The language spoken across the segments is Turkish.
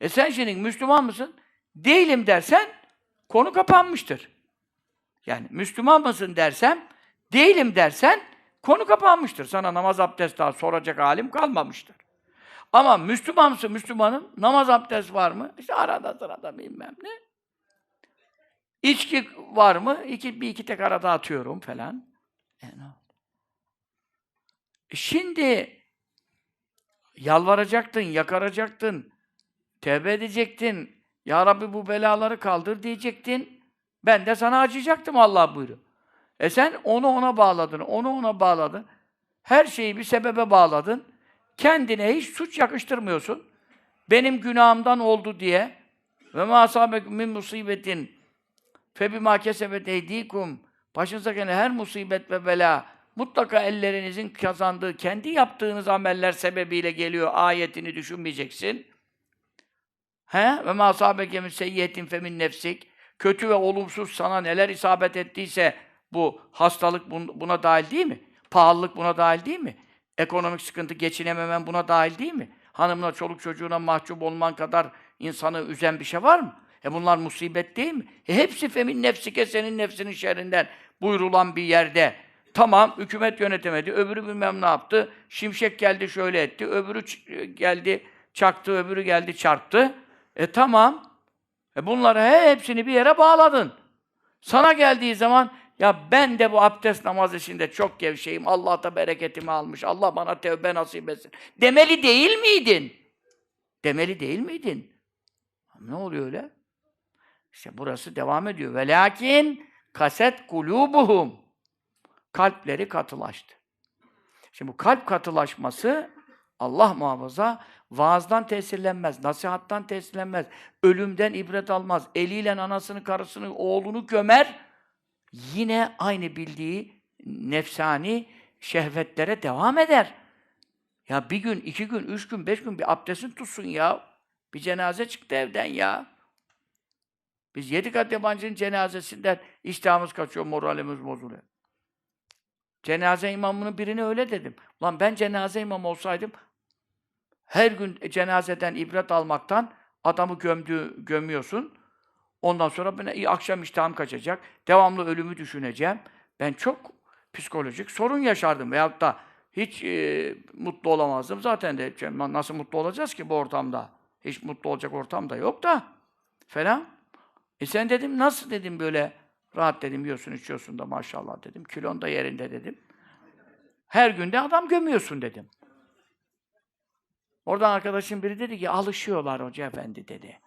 E sen şimdi Müslüman mısın? Değilim dersen konu kapanmıştır. Yani Müslüman mısın dersem, değilim dersen konu kapanmıştır. Sana namaz abdest daha soracak halim kalmamıştır. Ama Müslüman mısın Müslümanın? Namaz abdest var mı? İşte arada sırada bilmem ne. İçki var mı? İki, bir iki tek arada atıyorum falan. E? E Şimdi yalvaracaktın, yakaracaktın, tevbe edecektin. Ya Rabbi bu belaları kaldır diyecektin. Ben de sana acıyacaktım Allah buyuruyor. E sen onu ona bağladın, onu ona bağladın. Her şeyi bir sebebe bağladın. Kendine hiç suç yakıştırmıyorsun. Benim günahımdan oldu diye ve ma asabekum min musibetin fe bima kesebet eydikum başınıza gelen her musibet ve bela mutlaka ellerinizin kazandığı, kendi yaptığınız ameller sebebiyle geliyor. Ayetini düşünmeyeceksin. He? Ve ma asabeke min seyyiyetin fe min nefsik. Kötü ve olumsuz sana neler isabet ettiyse bu hastalık bun- buna dahil değil mi? Pahalılık buna dahil değil mi? Ekonomik sıkıntı, geçinememen buna dahil değil mi? Hanımla, çoluk çocuğuna mahcup olman kadar insanı üzen bir şey var mı? E bunlar musibet değil mi? E hepsi femin nefsike senin nefsinin şerrinden buyurulan bir yerde. Tamam, hükümet yönetemedi, öbürü bilmem ne yaptı. Şimşek geldi şöyle etti, öbürü geldi çaktı, öbürü geldi çarptı. E tamam. E bunları hepsini bir yere bağladın. Sana geldiği zaman ya ben de bu abdest namaz işinde çok gevşeyim. Allah da bereketimi almış. Allah bana tevbe nasip etsin. Demeli değil miydin? Demeli değil miydin? Ne oluyor öyle? İşte burası devam ediyor. Ve lakin kaset kulubuhum. Kalpleri katılaştı. Şimdi bu kalp katılaşması Allah muhafaza vaazdan tesirlenmez, nasihattan tesirlenmez, ölümden ibret almaz, eliyle anasını, karısını, oğlunu gömer, yine aynı bildiği nefsani şehvetlere devam eder. Ya bir gün, iki gün, üç gün, beş gün bir abdestin tutsun ya. Bir cenaze çıktı evden ya. Biz yedi kat yabancının cenazesinden iştahımız kaçıyor, moralimiz bozuluyor. Cenaze imamının birine öyle dedim. Lan ben cenaze imamı olsaydım her gün cenazeden ibret almaktan adamı gömdü, gömüyorsun. Ondan sonra ben akşam iştahım kaçacak. Devamlı ölümü düşüneceğim. Ben çok psikolojik sorun yaşardım. Veyahut da hiç e, mutlu olamazdım. Zaten de nasıl mutlu olacağız ki bu ortamda? Hiç mutlu olacak ortam da yok da. Falan. E sen dedim nasıl dedim böyle rahat dedim yiyorsun içiyorsun da maşallah dedim. Kilon da yerinde dedim. Her günde adam gömüyorsun dedim. Oradan arkadaşım biri dedi ki alışıyorlar hoca efendi dedi.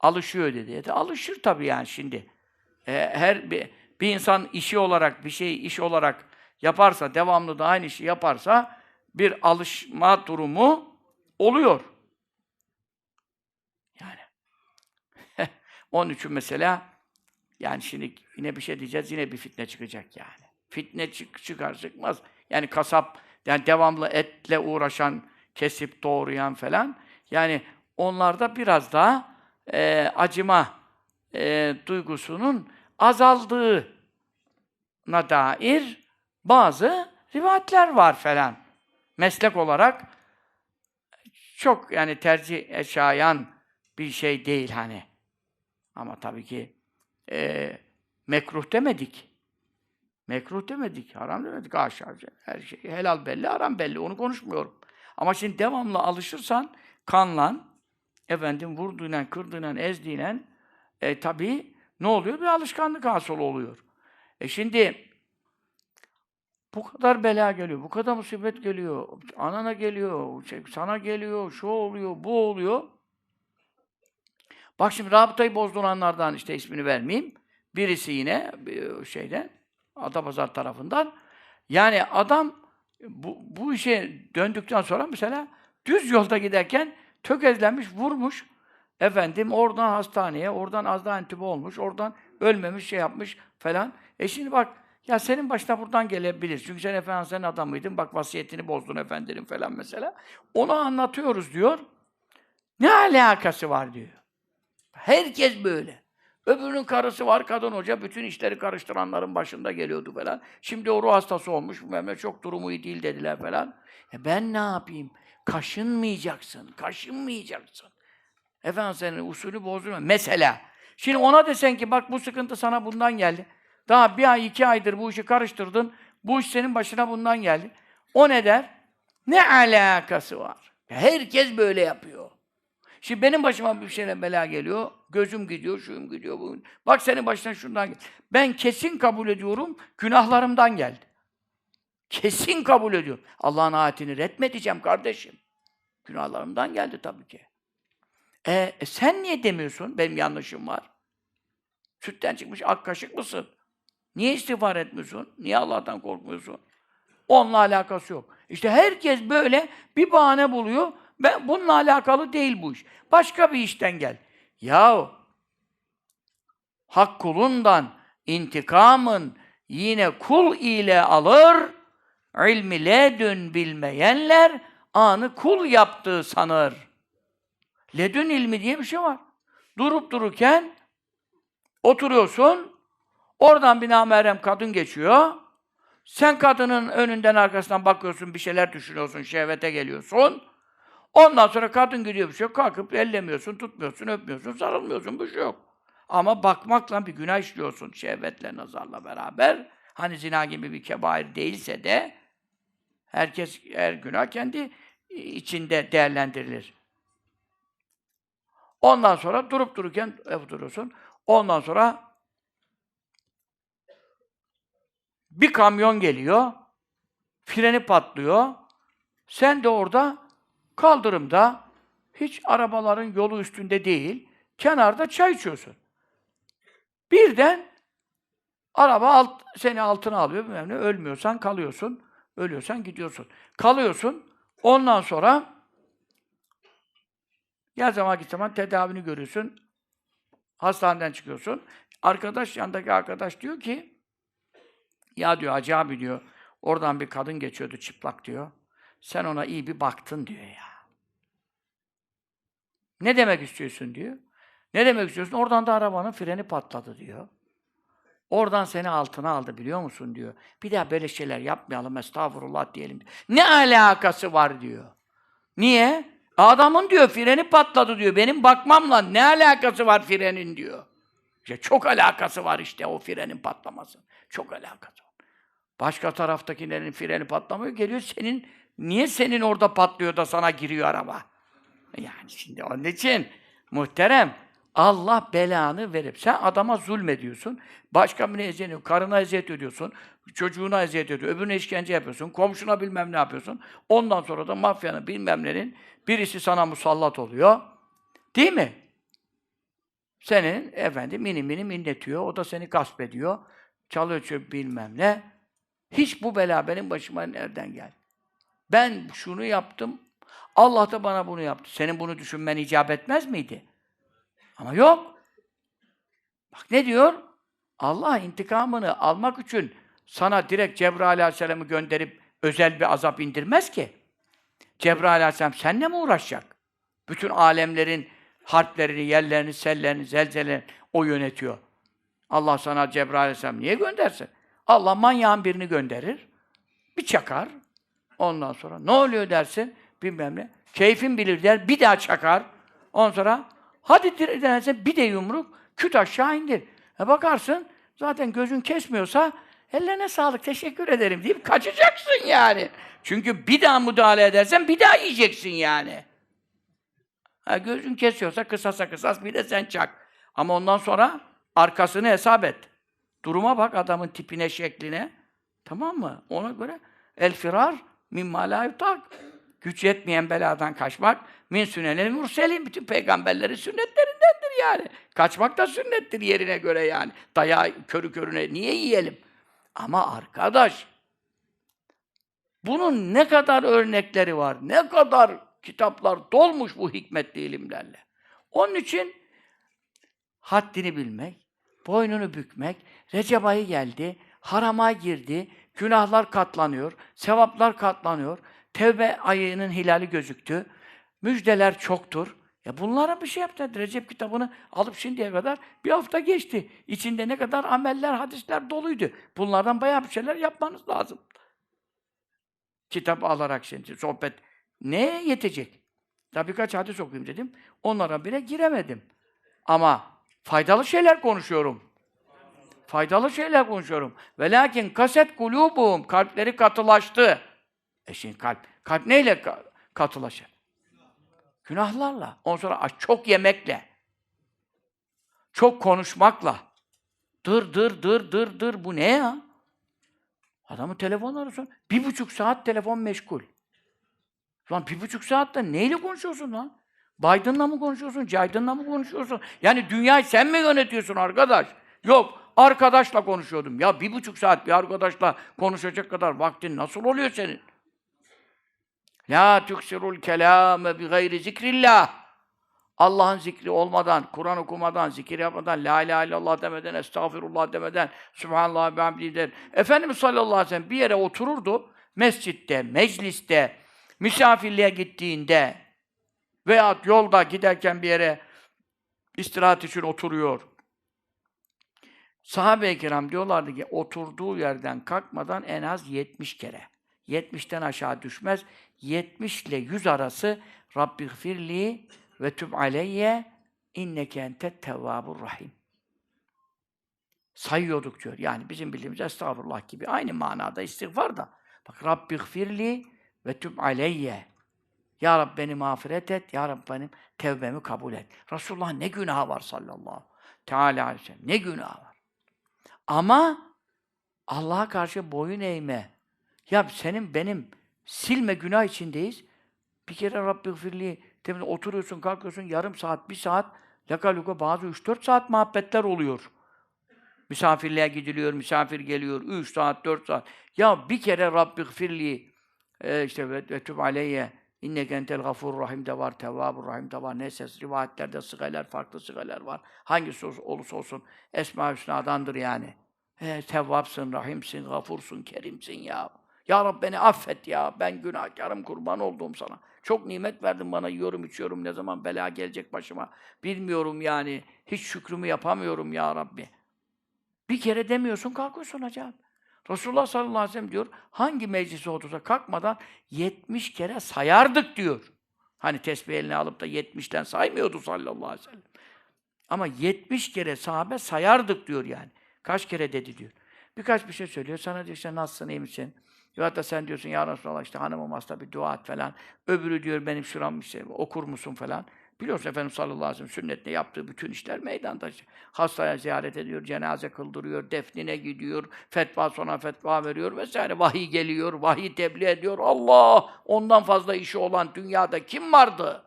Alışıyor dedi. E de alışır tabii yani şimdi. E, her bir, bir insan işi olarak bir şey iş olarak yaparsa, devamlı da aynı işi yaparsa bir alışma durumu oluyor. Yani. Onun için mesela yani şimdi yine bir şey diyeceğiz, yine bir fitne çıkacak yani. Fitne çık çıkar çıkmaz. Yani kasap, yani devamlı etle uğraşan, kesip doğrayan falan. Yani onlarda biraz daha e, acıma e, duygusunun azaldığına dair bazı rivayetler var falan. Meslek olarak çok yani tercih şayan bir şey değil hani. Ama tabii ki e, mekruh demedik. Mekruh demedik, haram demedik. Haşa, her şey helal belli, haram belli. Onu konuşmuyorum. Ama şimdi devamlı alışırsan kanla, efendim vurduğuyla, kırdığıyla, ezdiğiyle e, tabii ne oluyor? Bir alışkanlık hasıl oluyor. E şimdi bu kadar bela geliyor, bu kadar musibet geliyor, anana geliyor, şey, sana geliyor, şu oluyor, bu oluyor. Bak şimdi rabıtayı bozduranlardan işte ismini vermeyeyim. Birisi yine şeyden, Adapazarı tarafından. Yani adam bu, bu işe döndükten sonra mesela düz yolda giderken tökezlenmiş, vurmuş. Efendim oradan hastaneye, oradan azda entübe olmuş, oradan ölmemiş, şey yapmış falan. E şimdi bak, ya senin başına buradan gelebilir. Çünkü sen Efendimiz'in adamıydın, bak vasiyetini bozdun efendinin falan mesela. Onu anlatıyoruz diyor. Ne alakası var diyor. Herkes böyle. Öbürünün karısı var, kadın hoca, bütün işleri karıştıranların başında geliyordu falan. Şimdi o ruh hastası olmuş, Mehmet çok durumu iyi değil dediler falan. E ben ne yapayım? Kaşınmayacaksın, kaşınmayacaksın. Efendim senin usulü bozulma. Mesela. Şimdi ona desen ki bak bu sıkıntı sana bundan geldi. Daha bir ay, iki aydır bu işi karıştırdın. Bu iş senin başına bundan geldi. O ne der? Ne alakası var? Herkes böyle yapıyor. Şimdi benim başıma bir şeyle bela geliyor. Gözüm gidiyor, şuyum gidiyor. Bu. Bak senin başına şundan geldi. Ben kesin kabul ediyorum, günahlarımdan geldi. Kesin kabul ediyorum. Allah'ın ayetini retmedeceğim kardeşim. Günahlarımdan geldi tabii ki. E, e sen niye demiyorsun? Benim yanlışım var. Sütten çıkmış ak kaşık mısın? Niye istiğfar etmiyorsun? Niye Allah'tan korkmuyorsun? Onunla alakası yok. İşte herkes böyle bir bahane buluyor. Ben bununla alakalı değil bu iş. Başka bir işten gel. Yahu hak kulundan intikamın yine kul ile alır. İlmi ledün bilmeyenler anı kul yaptığı sanır. Ledün ilmi diye bir şey var. Durup dururken oturuyorsun, oradan bir namerem kadın geçiyor. Sen kadının önünden arkasından bakıyorsun, bir şeyler düşünüyorsun, şehvete geliyorsun. Ondan sonra kadın gidiyor bir şey yok, kalkıp ellemiyorsun, tutmuyorsun, öpmüyorsun, sarılmıyorsun, bir şey yok. Ama bakmakla bir günah işliyorsun, şehvetle, nazarla beraber. Hani zina gibi bir kebair değilse de, herkes, her günah kendi içinde değerlendirilir. Ondan sonra durup dururken oturuyorsun. Ondan sonra bir kamyon geliyor. Freni patlıyor. Sen de orada kaldırımda hiç arabaların yolu üstünde değil, kenarda çay içiyorsun. Birden araba alt, seni altına alıyor. Bilmem ölmüyorsan kalıyorsun. Ölüyorsan gidiyorsun. Kalıyorsun. Ondan sonra ya zaman git zaman tedavini görüyorsun. Hastaneden çıkıyorsun. Arkadaş, yandaki arkadaş diyor ki ya diyor Hacı abi diyor oradan bir kadın geçiyordu çıplak diyor. Sen ona iyi bir baktın diyor ya. Ne demek istiyorsun diyor. Ne demek istiyorsun? Oradan da arabanın freni patladı diyor. Oradan seni altına aldı biliyor musun diyor. Bir daha böyle şeyler yapmayalım estağfurullah diyelim. Ne alakası var diyor. Niye? Adamın diyor freni patladı diyor. Benim bakmamla ne alakası var frenin diyor. İşte çok alakası var işte o frenin patlaması. Çok alakası var. Başka taraftakilerin freni patlamıyor. Geliyor senin, niye senin orada patlıyor da sana giriyor araba? Yani şimdi onun için muhterem Allah belanı verip sen adama zulmediyorsun. Başka birine eziyet ediyorsun. Karına eziyet ediyorsun. Çocuğuna eziyet ediyorsun. Öbürüne işkence yapıyorsun. Komşuna bilmem ne yapıyorsun. Ondan sonra da mafyanın bilmemlerin birisi sana musallat oluyor. Değil mi? Senin efendim mini mini minnetiyor. O da seni gasp ediyor. Çalıyor çöp bilmem ne. Hiç bu bela benim başıma nereden geldi? Ben şunu yaptım. Allah da bana bunu yaptı. Senin bunu düşünmen icap etmez miydi? Ama yok. Bak ne diyor? Allah intikamını almak için sana direkt Cebrail Aleyhisselam'ı gönderip özel bir azap indirmez ki. Cebrail Aleyhisselam seninle mi uğraşacak? Bütün alemlerin harplerini, yerlerini, sellerini, zelzelerini o yönetiyor. Allah sana Cebrail Aleyhisselam niye göndersin? Allah manyağın birini gönderir. Bir çakar. Ondan sonra ne oluyor dersin? Bilmem ne. Keyfin bilir der. Bir daha çakar. Ondan sonra hadi dersen bir de yumruk. Küt aşağı indir. E bakarsın zaten gözün kesmiyorsa ellerine sağlık teşekkür ederim deyip kaçacaksın yani. Çünkü bir daha müdahale edersen bir daha yiyeceksin yani. Ha, gözün kesiyorsa kısasa kısas bir de sen çak. Ama ondan sonra arkasını hesap et. Duruma bak adamın tipine, şekline. Tamam mı? Ona göre el firar mimma la yutak. Güç yetmeyen beladan kaçmak min sünenel murselin. Bütün peygamberlerin sünnetlerindendir yani. Kaçmak da sünnettir yerine göre yani. Dayağı körü körüne niye yiyelim? Ama arkadaş bunun ne kadar örnekleri var, ne kadar kitaplar dolmuş bu hikmetli ilimlerle. Onun için haddini bilmek, boynunu bükmek, Recep ayı geldi, harama girdi, günahlar katlanıyor, sevaplar katlanıyor, tevbe ayının hilali gözüktü, müjdeler çoktur. Ya bunlara bir şey yaptı. Recep kitabını alıp şimdiye kadar bir hafta geçti. İçinde ne kadar ameller, hadisler doluydu. Bunlardan bayağı bir şeyler yapmanız lazım. Kitap alarak şimdi sohbet neye yetecek? Daha birkaç hadis okuyayım dedim. Onlara bile giremedim. Ama faydalı şeyler konuşuyorum. Faydalı şeyler konuşuyorum. Ve lakin kaset kulubum kalpleri katılaştı. E şimdi kalp kalp neyle ka- katılaşır? Günahlarla. Ondan sonra çok yemekle. Çok konuşmakla. Dır dır dır dır dır. Bu ne ya? Adamın telefon arasın. Bir buçuk saat telefon meşgul. Lan bir buçuk saatte neyle konuşuyorsun lan? Biden'la mı konuşuyorsun? Biden'la mı konuşuyorsun? Yani dünyayı sen mi yönetiyorsun arkadaş? Yok, arkadaşla konuşuyordum. Ya bir buçuk saat bir arkadaşla konuşacak kadar vaktin nasıl oluyor senin? La tuksirul kelame bi gayri zikrillah. Allah'ın zikri olmadan, Kur'an okumadan, zikir yapmadan, La ilahe illallah demeden, Estağfirullah demeden, Subhanallah ve hamdihi der. Efendimiz sallallahu aleyhi ve sellem bir yere otururdu, mescitte, mecliste, misafirliğe gittiğinde veya yolda giderken bir yere istirahat için oturuyor. Sahabe-i kiram diyorlardı ki oturduğu yerden kalkmadan en az 70 kere. 70'ten aşağı düşmez. 70 ile 100 arası Rabbi gfirli ve tüb aleyye inneke entet tevvabur rahim. Sayıyorduk diyor. Yani bizim bildiğimiz estağfurullah gibi aynı manada istiğfar da. Bak Rabbi gfirli ve tüb aleyye. Ya Rabbi beni mağfiret et. Ya Rabbi benim tevbemi kabul et. Resulullah ne günahı var sallallahu teala aleyhi ve sellem. Ne günahı var. Ama Allah'a karşı boyun eğme. Ya senin benim silme günah içindeyiz. Bir kere Rabbi gfirli demin oturuyorsun, kalkıyorsun yarım saat, bir saat lakaluka bazı 3-4 saat muhabbetler oluyor. Misafirliğe gidiliyor, misafir geliyor, 3 saat, 4 saat. Ya bir kere Rabbi gfirli e, işte ve tüb aleyye inneke entel gafur rahim de var, tevvabur rahim de var. Neyse rivayetlerde sıgeler, farklı sıgeler var. Hangisi ol- olursa olsun Esma-ı Hüsna'dandır yani. E, tevvapsın, rahimsin, gafursun, kerimsin ya. Ya Rabbi beni affet ya. Ben günahkarım, kurban olduğum sana. Çok nimet verdin bana, yiyorum, içiyorum. Ne zaman bela gelecek başıma bilmiyorum yani. Hiç şükrümü yapamıyorum ya Rabbi. Bir kere demiyorsun, kalkıyorsun acaba. Resulullah sallallahu aleyhi ve sellem diyor, hangi meclise otursa kalkmadan 70 kere sayardık diyor. Hani tesbih eline alıp da 70'ten saymıyordu sallallahu aleyhi ve sellem. Ama 70 kere sahabe sayardık diyor yani. Kaç kere dedi diyor. Birkaç bir şey söylüyor. Sana diyor işte nasılsın, iyi misin? Ya da sen diyorsun ya Resulallah işte hanımım hasta bir dua et falan. Öbürü diyor benim şuram işte okur musun falan. Biliyorsun Efendimiz sallallahu aleyhi ve sellem sünnetle yaptığı bütün işler meydanda. Hastaya ziyaret ediyor, cenaze kıldırıyor, defnine gidiyor, fetva sonra fetva veriyor vesaire. Vahiy geliyor, vahiy tebliğ ediyor. Allah! Ondan fazla işi olan dünyada kim vardı?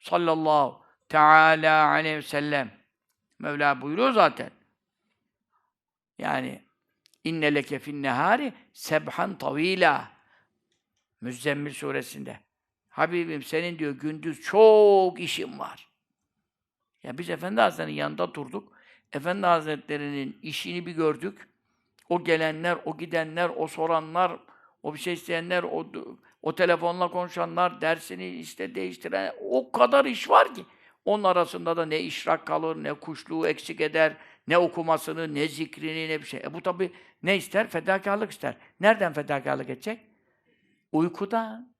Sallallahu teala aleyhi ve sellem. Mevla buyuruyor zaten. Yani inne leke fin nehari sebhan tavila. Müzzemmil suresinde. Habibim senin diyor gündüz çok işin var. Ya biz Efendi Hazretleri'nin yanında durduk. Efendi Hazretleri'nin işini bir gördük. O gelenler, o gidenler, o soranlar, o bir şey isteyenler, o, o telefonla konuşanlar, dersini işte değiştiren, o kadar iş var ki. Onun arasında da ne işrak kalır, ne kuşluğu eksik eder, ne okumasını, ne zikrini, ne bir şey. E bu tabi ne ister? Fedakarlık ister. Nereden fedakarlık edecek? Uykudan.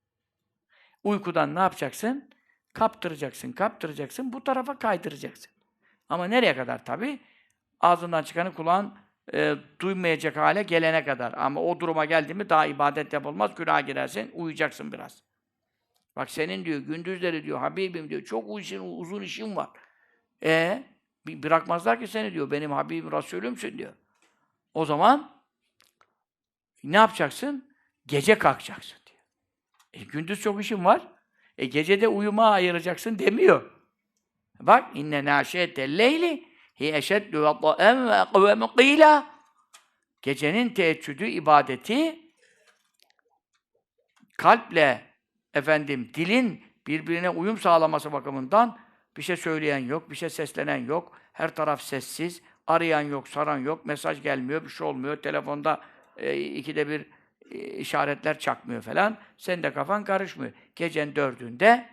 Uykudan ne yapacaksın? Kaptıracaksın, kaptıracaksın, bu tarafa kaydıracaksın. Ama nereye kadar tabi? Ağzından çıkanı kulağın e, duymayacak hale gelene kadar. Ama o duruma geldi mi daha ibadet yapılmaz, günah girersin, uyuyacaksın biraz. Bak senin diyor, gündüzleri diyor, Habibim diyor, çok işin, uzun işim var. E bırakmazlar ki seni diyor, benim Habibim, Resulümsün diyor. O zaman ne yapacaksın? Gece kalkacaksın. E, gündüz çok işim var. E gecede uyuma ayıracaksın demiyor. Bak inne nâşiyete leyli hi eşeddü veddâen ve kıvveme qîlâ. Gecenin teheccüdü ibadeti kalple efendim dilin birbirine uyum sağlaması bakımından bir şey söyleyen yok, bir şey seslenen yok. Her taraf sessiz, arayan yok, saran yok, mesaj gelmiyor, bir şey olmuyor. Telefonda e, ikide bir işaretler çakmıyor falan. Senin de kafan karışmıyor. Gecenin dördünde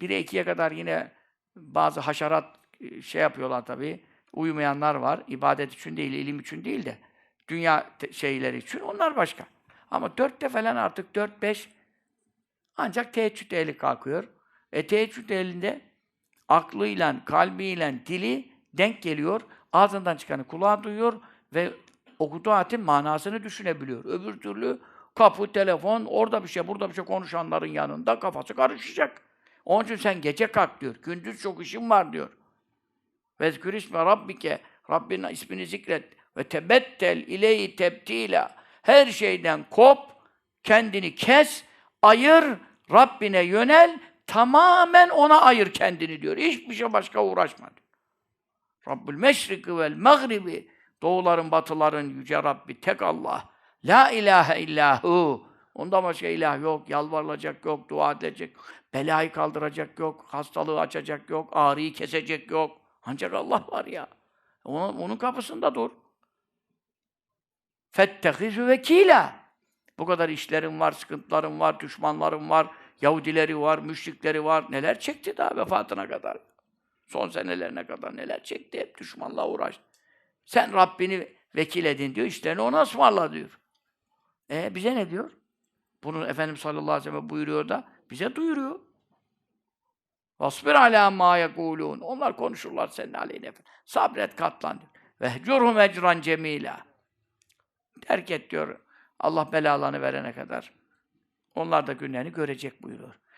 bire ikiye kadar yine bazı haşerat e, şey yapıyorlar tabii. Uyumayanlar var. İbadet için değil, ilim için değil de dünya şeyleri için onlar başka. Ama dörtte falan artık dört beş Ancak teheccüd ehli kalkıyor. E teheccüd ehlinde aklıyla, kalbiyle, dili denk geliyor. Ağzından çıkanı kulağı duyuyor ve okuduğu ayetin manasını düşünebiliyor. Öbür türlü kapı, telefon, orada bir şey, burada bir şey konuşanların yanında kafası karışacak. Onun için sen gece kalk diyor. Gündüz çok işim var diyor. Vezkür isme rabbike. Rabbinin ismini zikret. Ve tebettel ileyi tebtila. Her şeyden kop, kendini kes, ayır, Rabbine yönel, tamamen ona ayır kendini diyor. Hiçbir şey başka uğraşma diyor. Rabbül meşriki vel mağribi. Doğuların, batıların yüce Rabbi, tek Allah. La ilahe illahu. Ondan başka ilah yok, yalvarılacak yok, dua edilecek, belayı kaldıracak yok, hastalığı açacak yok, ağrıyı kesecek yok. Ancak Allah var ya. Onun, onun kapısında dur. Fettehizu vekila. Bu kadar işlerim var, sıkıntılarım var, düşmanlarım var, Yahudileri var, müşrikleri var. Neler çekti daha vefatına kadar. Son senelerine kadar neler çekti. Hep düşmanla uğraştı. Sen Rabbini vekil edin diyor. İşlerini ona ısmarla diyor. E bize ne diyor? Bunu Efendimiz sallallahu aleyhi ve sellem buyuruyor da bize duyuruyor. Vasbir alâ mâ yekûlûn. Onlar konuşurlar senin aleyhine. Sabret katlan diyor. Vehcurhum ecran cemîlâ. Terk et diyor. Allah belalarını verene kadar. Onlar da günlerini görecek buyuruyor.